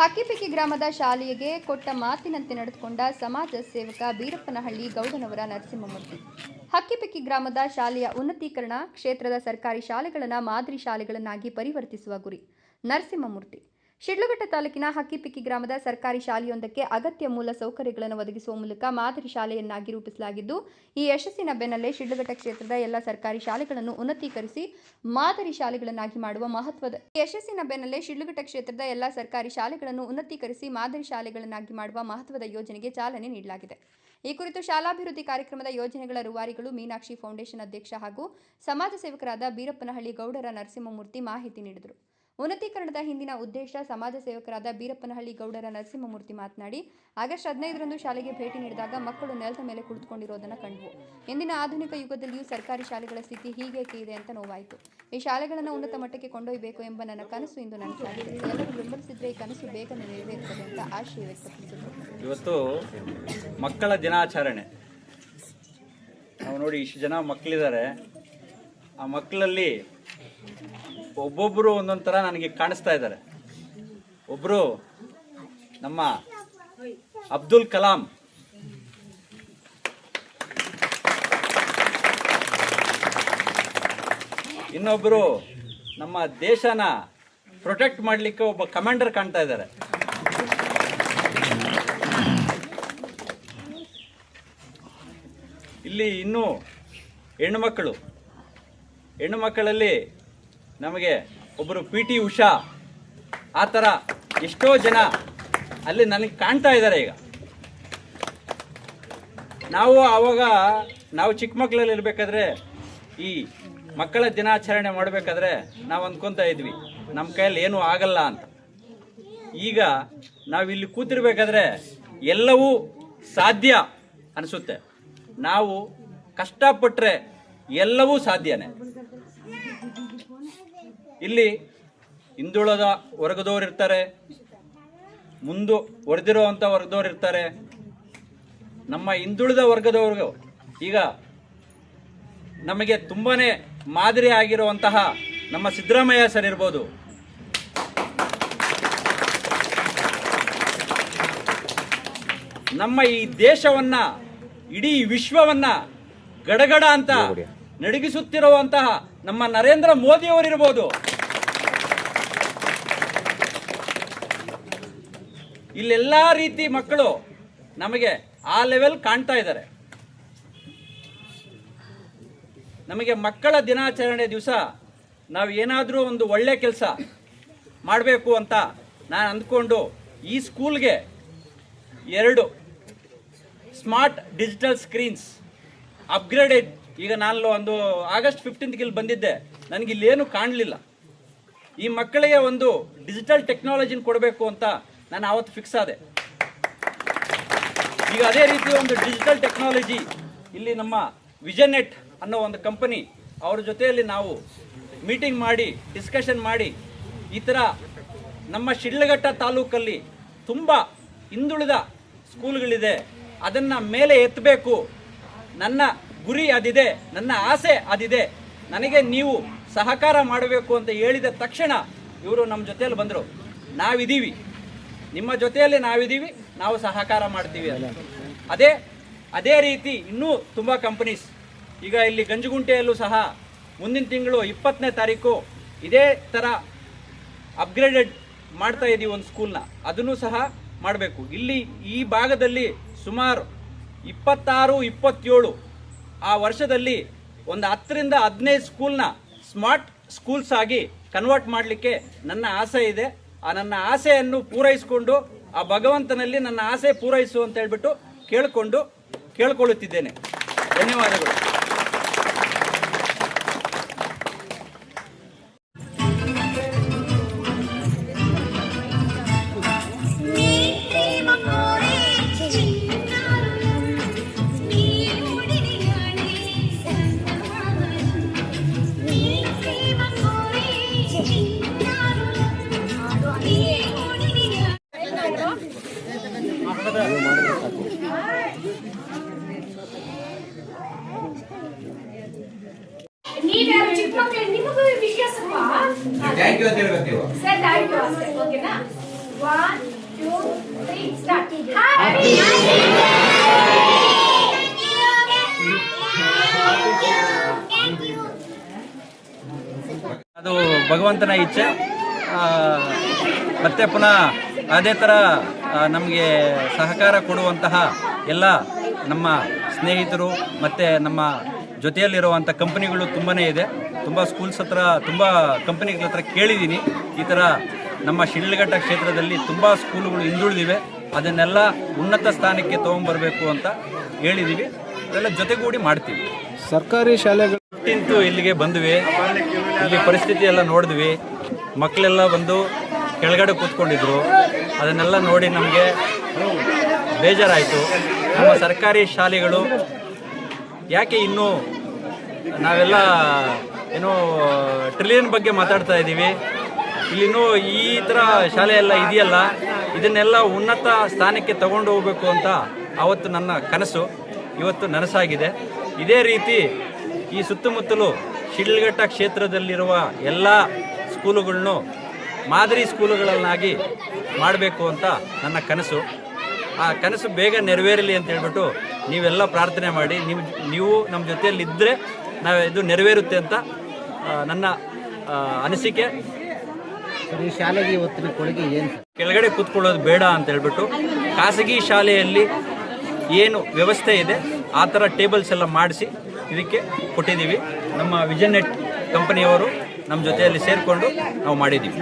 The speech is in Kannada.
ಹಕ್ಕಿಪಿಕ್ಕಿ ಗ್ರಾಮದ ಶಾಲೆಗೆ ಕೊಟ್ಟ ಮಾತಿನಂತೆ ನಡೆದುಕೊಂಡ ಸಮಾಜ ಸೇವಕ ಬೀರಪ್ಪನಹಳ್ಳಿ ಗೌಡನವರ ನರಸಿಂಹಮೂರ್ತಿ. ಹಕ್ಕಿಪಿಕ್ಕಿ ಗ್ರಾಮದ ಶಾಲೆಯ ಉನ್ನತೀಕರಣ ಕ್ಷೇತ್ರದ ಸರ್ಕಾರಿ ಶಾಲೆಗಳನ್ನು ಮಾದರಿ ಶಾಲೆಗಳನ್ನಾಗಿ ಪರಿವರ್ತಿಸುವ ಗುರಿ. ನರಸಿಂಹಮೂರ್ತಿ. ಶಿಡ್ಲಘಟ್ಟ ತಾಲೂಕಿನ ಹಕ್ಕಿಪಿಕ್ಕಿ ಗ್ರಾಮದ ಸರ್ಕಾರಿ ಶಾಲೆಯೊಂದಕ್ಕೆ ಅಗತ್ಯ ಮೂಲ ಸೌಕರ್ಯಗಳನ್ನು ಒದಗಿಸುವ ಮೂಲಕ ಮಾದರಿ ಶಾಲೆಯನ್ನಾಗಿ ರೂಪಿಸಲಾಗಿದ್ದು, ಈ ಯಶಸ್ಸಿನ ಬೆನ್ನಲ್ಲೇ ಶಿಡ್ಲಘಟ್ಟ ಕ್ಷೇತ್ರದ ಎಲ್ಲ ಸರ್ಕಾರಿ ಶಾಲೆಗಳನ್ನು ಉನ್ನತೀಕರಿಸಿ ಮಾದರಿ ಶಾಲೆಗಳನ್ನಾಗಿ ಮಾಡುವ ಮಹತ್ವದ ಯಶಸ್ಸಿನ ಬೆನ್ನಲ್ಲೇ ಶಿಡ್ಲಘಟ್ಟ ಕ್ಷೇತ್ರದ ಎಲ್ಲ ಸರ್ಕಾರಿ ಶಾಲೆಗಳನ್ನು ಉನ್ನತೀಕರಿಸಿ ಮಾದರಿ ಶಾಲೆಗಳನ್ನಾಗಿ ಮಾಡುವ ಮಹತ್ವದ ಯೋಜನೆಗೆ ಚಾಲನೆ ನೀಡಲಾಗಿದೆ. ಈ ಕುರಿತು ಶಾಲಾಭಿವೃದ್ಧಿ ಕಾರ್ಯಕ್ರಮದ ಯೋಜನೆಗಳ ರುವಾರಿಗಳು ಮೀನಾಕ್ಷಿ ಫೌಂಡೇಶನ್ ಅಧ್ಯಕ್ಷ ಹಾಗೂ ಸಮಾಜ ಸೇವಕರಾದ ಬೀರಪ್ಪನಹಳ್ಳಿ ಗೌಡರ ನರಸಿಂಹಮೂರ್ತಿ ಮಾಹಿತಿ ನೀಡಿದರು. ಉನ್ನತೀಕರಣದ ಹಿಂದಿನ ಉದ್ದೇಶ ಸಮಾಜ ಸೇವಕರಾದ ಬೀರಪ್ಪನಹಳ್ಳಿ ಗೌಡರ ನರಸಿಂಹಮೂರ್ತಿ ಮಾತನಾಡಿ, ಆಗಸ್ಟ್ ಹದಿನೈದರಂದು ಶಾಲೆಗೆ ಭೇಟಿ ನೀಡಿದಾಗ ಮಕ್ಕಳು ನೆಲದ ಮೇಲೆ ಕುಳಿತುಕೊಂಡಿರೋದನ್ನು ಕಂಡವು. ಇಂದಿನ ಆಧುನಿಕ ಯುಗದಲ್ಲಿಯೂ ಸರ್ಕಾರಿ ಶಾಲೆಗಳ ಸ್ಥಿತಿ ಹೀಗೇಕೆ ಇದೆ ಅಂತ ನೋವಾಯಿತು. ಈ ಶಾಲೆಗಳನ್ನು ಉನ್ನತ ಮಟ್ಟಕ್ಕೆ ಕೊಂಡೊಯ್ಯಬೇಕು ಎಂಬ ನನ್ನ ಕನಸು ಇಂದು ನನಸಾಗಿದೆ ಎಲ್ಲರೂ ಬೆಂಬಲಿಸಿದ್ರೆ ಈ ಕನಸು ಬೇಗನೆ ನೆರವೇರುತ್ತದೆ ಅಂತ ಆಶಯ ವ್ಯಕ್ತಪಡಿಸಿದರು. ಇವತ್ತು ಮಕ್ಕಳ ದಿನಾಚರಣೆ. ನಾವು ನೋಡಿ ಇಷ್ಟು ಜನ ಮಕ್ಕಳಿದ್ದಾರೆ ಆ ಮಕ್ಕಳಲ್ಲಿ ಒಬ್ಬೊಬ್ಬರು ಒಂದೊಂದು ಥರ ನನಗೆ ಕಾಣಿಸ್ತಾ ಇದ್ದಾರೆ. ಒಬ್ಬರು ನಮ್ಮ ಅಬ್ದುಲ್ ಕಲಾಂ. ಇನ್ನೊಬ್ಬರು ನಮ್ಮ ದೇಶನ ಪ್ರೊಟೆಕ್ಟ್ ಮಾಡಲಿಕ್ಕೆ ಒಬ್ಬ ಕಮಾಂಡರ್ ಕಾಣ್ತಾ ಇದ್ದಾರೆ. ಇಲ್ಲಿ ಇನ್ನೂ ಹೆಣ್ಣುಮಕ್ಕಳು ಹೆಣ್ಣು ಮಕ್ಕಳಲ್ಲಿ ನಮಗೆ ಒಬ್ಬರು ಪಿ ಟಿ ಉಷಾ, ಆ ಥರ ಎಷ್ಟೋ ಜನ ಅಲ್ಲಿ ನನಗೆ ಕಾಣ್ತಾ ಇದ್ದಾರೆ ಈಗ. ನಾವು ಆವಾಗ, ನಾವು ಚಿಕ್ಕ ಮಕ್ಕಳಲ್ಲಿ ಇರಬೇಕಾದ್ರೆ ಈ ಮಕ್ಕಳ ದಿನಾಚರಣೆ ಮಾಡಬೇಕಾದ್ರೆ ನಾವು ಅಂದ್ಕೊತಾ ಇದ್ವಿ ನಮ್ಮ ಕೈಯಲ್ಲಿ ಏನೂ ಆಗಲ್ಲ ಅಂತ. ಈಗ ನಾವು ಇಲ್ಲಿ ಕೂತಿರ್ಬೇಕಾದ್ರೆ ಎಲ್ಲವೂ ಸಾಧ್ಯ ಅನಿಸುತ್ತೆ. ನಾವು ಕಷ್ಟಪಟ್ಟರೆ ಎಲ್ಲವೂ ಸಾಧ್ಯನೇ. ಇಲ್ಲಿ ಹಿಂದುಳದ ವರ್ಗದವರು ಇರ್ತಾರೆ. ಮುಂದು ಹೊಡೆದಿರುವಂಥ ವರ್ಗದವ್ರು ಇರ್ತಾರೆ. ನಮ್ಮ ಹಿಂದುಳಿದ ವರ್ಗದವ್ರಿಗೂ ಈಗ ನಮಗೆ ತುಂಬಾ ಮಾದರಿ ಆಗಿರುವಂತಹ ನಮ್ಮ ಸಿದ್ದರಾಮಯ್ಯ ಸರ್ ಇರ್ಬೋದು. ನಮ್ಮ ಈ ದೇಶವನ್ನ ಇಡೀ ವಿಶ್ವವನ್ನ ಗಡಗಡ ಅಂತ ನಡಗಿಸುತ್ತಿರುವಂತಹ ನಮ್ಮ ನರೇಂದ್ರ ಮೋದಿ ಇಲ್ಲೆಲ್ಲ ರೀತಿ ಮಕ್ಕಳು ನಮಗೆ ಆ ಲೆವೆಲ್ ಕಾಣ್ತಾ ಇದ್ದಾರೆ. ನಮಗೆ ಮಕ್ಕಳ ದಿನಾಚರಣೆ ದಿವಸ ನಾವು ಏನಾದರೂ ಒಂದು ಒಳ್ಳೆ ಕೆಲಸ ಮಾಡಬೇಕು ಅಂತ ನಾನು ಅಂದ್ಕೊಂಡು ಈ ಸ್ಕೂಲ್ಗೆ ಎರಡು ಸ್ಮಾರ್ಟ್ ಡಿಜಿಟಲ್ ಸ್ಕ್ರೀನ್ಸ್ ಅಪ್ಗ್ರೇಡೆಡ್ ಈಗ ನಾನು ಒಂದು ಆಗಸ್ಟ್ ಫಿಫ್ಟೀನ್ತ್ಗೆ ಇಲ್ಲಿ ಬಂದಿದ್ದೆ. ನನಗೆ ಇಲ್ಲೇನು ಕಾಣಲಿಲ್ಲ. ಈ ಮಕ್ಕಳಿಗೆ ಒಂದು ಡಿಜಿಟಲ್ ಟೆಕ್ನಾಲಜಿನ ಕೊಡಬೇಕು ಅಂತ ನಾನು ಆವತ್ತು ಫಿಕ್ಸ್ ಆದೆ. ಈಗ ಅದೇ ರೀತಿ ಒಂದು ಡಿಜಿಟಲ್ ಟೆಕ್ನಾಲಜಿ ಇಲ್ಲಿ ನಮ್ಮ ವಿಜನೆಟ್ ಅನ್ನೋ ಒಂದು ಕಂಪನಿ ಅವ್ರ ಜೊತೆಯಲ್ಲಿ ನಾವು ಮೀಟಿಂಗ್ ಮಾಡಿ ಡಿಸ್ಕಷನ್ ಮಾಡಿ, ಈ ಥರ ನಮ್ಮ ಶಿಡ್ಲಘಟ್ಟ ತಾಲೂಕಲ್ಲಿ ತುಂಬ ಹಿಂದುಳಿದ ಸ್ಕೂಲ್ಗಳಿದೆ ಅದನ್ನು ಮೇಲೆ ಎತ್ತಬೇಕು ನನ್ನ ಗುರಿ ಅದಿದೆ, ನನ್ನ ಆಸೆ ಅದಿದೆ. ನನಗೆ ನೀವು ಸಹಕಾರ ಮಾಡಬೇಕು ಅಂತ ಹೇಳಿದ ತಕ್ಷಣ ಇವರು ನಮ್ಮ ಜೊತೆಯಲ್ಲಿ ಬಂದರು. ನಾವಿದ್ದೀವಿ. ನಿಮ್ಮ ಜೊತೆಯಲ್ಲಿ ನಾವಿದ್ದೀವಿ, ನಾವು ಸಹಕಾರ ಮಾಡ್ತೀವಿ ಅಲ್ಲ ಅದೇ ಅದೇ ರೀತಿ ಇನ್ನೂ ತುಂಬ ಕಂಪನೀಸ್ ಈಗ ಇಲ್ಲಿ ಗಂಜುಗುಂಟೆಯಲ್ಲೂ ಸಹ ಮುಂದಿನ ತಿಂಗಳು ಇಪ್ಪತ್ತನೇ ತಾರೀಕು ಇದೇ ಥರ ಅಪ್ಗ್ರೇಡೆಡ್ ಮಾಡ್ತಾ ಇದ್ದೀವಿ ಒಂದು ಸ್ಕೂಲ್ನ ಅದನ್ನು ಸಹ ಮಾಡಬೇಕು. ಇಲ್ಲಿ ಈ ಭಾಗದಲ್ಲಿ ಸುಮಾರು ಇಪ್ಪತ್ತಾರು, ಇಪ್ಪತ್ತೇಳು ಆ ವರ್ಷದಲ್ಲಿ ಒಂದು ಹತ್ತರಿಂದ ಹದಿನೈದು ಸ್ಕೂಲ್ನ ಸ್ಮಾರ್ಟ್ ಸ್ಕೂಲ್ಸ್ ಆಗಿ ಕನ್ವರ್ಟ್ ಮಾಡಲಿಕ್ಕೆ ನನ್ನ ಆಸೆ ಇದೆ. ಆ ನನ್ನ ಆಸೆಯನ್ನು ಪೂರೈಸಿಕೊಂಡು ಆ ಭಗವಂತನಲ್ಲಿ ನನ್ನ ಆಸೆ ಪೂರೈಸು ಅಂತ ಹೇಳ್ಬಿಟ್ಟು ಕೇಳಿಕೊಂಡು ಕೇಳ್ಕೊಳ್ಳುತ್ತಿದ್ದೇನೆ. ಧನ್ಯವಾದಗಳು. ನೀವ್ಯಾರು ಚಿಕ್ಕ ಮಕ್ಳು ನಿಮಗೂ ವಿಷಯ ಸ್ವಲ್ಪ ಥ್ಯಾಂಕ್ ಯು ಅಂತ ಹೇಳ್ಬೇಕು ನೀವು. ಸರ್ ಆಯ್ತು ಅಷ್ಟೇ ಓಕೆನಾ? One, two, three, start. Happy ಅದು ಭಗವಂತನ ಇಚ್ಛೆ. ಮತ್ತೆ ಪುನಃ ಅದೇ ಥರ ನಮಗೆ ಸಹಕಾರ ಕೊಡುವಂತಹ ಎಲ್ಲ ನಮ್ಮ ಸ್ನೇಹಿತರು ಮತ್ತು ನಮ್ಮ ಜೊತೆಯಲ್ಲಿರುವಂಥ ಕಂಪ್ನಿಗಳು ತುಂಬಾ ಇದೆ. ತುಂಬ ಸ್ಕೂಲ್ಸ್ ಹತ್ರ ತುಂಬ ಕಂಪ್ನಿಗಳ ಹತ್ರ ಕೇಳಿದ್ದೀನಿ. ಈ ಥರ ನಮ್ಮ ಶಿಡ್ಲಘಟ್ಟ ಕ್ಷೇತ್ರದಲ್ಲಿ ತುಂಬ ಸ್ಕೂಲುಗಳು ಹಿಂದುಳಿದಿವೆ. ಅದನ್ನೆಲ್ಲ ಉನ್ನತ ಸ್ಥಾನಕ್ಕೆ ತೊಗೊಂಬರ್ಬೇಕು ಅಂತ ಹೇಳಿದ್ದೀವಿ ಅದೆಲ್ಲ ಜೊತೆಗೂಡಿ ಮಾಡ್ತೀವಿ. ಸರ್ಕಾರಿ ಶಾಲೆಗಳು ಫಿಫ್ಟೀನ್ತು ಇಲ್ಲಿಗೆ ಬಂದ್ವಿ. ಇಲ್ಲಿ ಪರಿಸ್ಥಿತಿ ಎಲ್ಲ ನೋಡಿದ್ವಿ. ಮಕ್ಕಳೆಲ್ಲ ಬಂದು ಕೆಳಗಡೆ ಕೂತ್ಕೊಂಡಿದ್ರು. ಅದನ್ನೆಲ್ಲ ನೋಡಿ ನಮಗೆ ಬೇಜಾರಾಯಿತು. ನಮ್ಮ ಸರ್ಕಾರಿ ಶಾಲೆಗಳು ಯಾಕೆ ಇನ್ನೂ ನಾವೆಲ್ಲ ಏನು ಟ್ರಿಲಿಯನ್ ಬಗ್ಗೆ ಮಾತಾಡ್ತಾ ಇದ್ದೀವಿ. ಇಲ್ಲಿನೂ ಈ ಥರ ಶಾಲೆ ಎಲ್ಲ ಇದೆಯಲ್ಲ, ಇದನ್ನೆಲ್ಲ ಉನ್ನತ ಸ್ಥಾನಕ್ಕೆ ತಗೊಂಡು ಹೋಗಬೇಕು ಅಂತ ಆವತ್ತು ನನ್ನ ಕನಸು, ಇವತ್ತು ನನಸಾಗಿದೆ. ಇದೇ ರೀತಿ ಈ ಸುತ್ತಮುತ್ತಲು ಶಿಡ್ಲಘಟ್ಟ ಕ್ಷೇತ್ರದಲ್ಲಿರುವ ಎಲ್ಲ ಸ್ಕೂಲುಗಳನ್ನು ಮಾದರಿ ಸ್ಕೂಲುಗಳನ್ನಾಗಿ ಮಾಡಬೇಕು ಅಂತ ನನ್ನ ಕನಸು. ಆ ಕನಸು ಬೇಗ ನೆರವೇರಲಿ ಅಂತ ಹೇಳ್ಬಿಟ್ಟು ನೀವೆಲ್ಲ ಪ್ರಾರ್ಥನೆ ಮಾಡಿ ನೀವು ನೀವು ನಮ್ಮ ಜೊತೆಯಲ್ಲಿ ಇದ್ದರೆ ನಾವು ಇದು ನೆರವೇರುತ್ತೆ ಅಂತ ನನ್ನ ಅನಿಸಿಕೆ. ಈ ಶಾಲೆಗೆ ಇವತ್ತಿನ ಕೊಡುಗೆ ಏನು ಕೆಳಗಡೆ ಕೂತ್ಕೊಳ್ಳೋದು ಬೇಡ ಅಂತ ಹೇಳ್ಬಿಟ್ಟು ಖಾಸಗಿ ಶಾಲೆಯಲ್ಲಿ ಏನು ವ್ಯವಸ್ಥೆ ಇದೆ ಆ ಥರ ಟೇಬಲ್ಸ್ ಎಲ್ಲ ಮಾಡಿಸಿ ಇದಕ್ಕೆ ಕೊಟ್ಟಿದ್ದೀವಿ. ನಮ್ಮ ವಿಜನ್ ನೆಟ್ ಕಂಪನಿಯವರು ನಮ್ಮ ಜೊತೆಯಲ್ಲಿ ಸೇರಿಕೊಂಡು ನಾವು ಮಾಡಿದ್ದೀವಿ.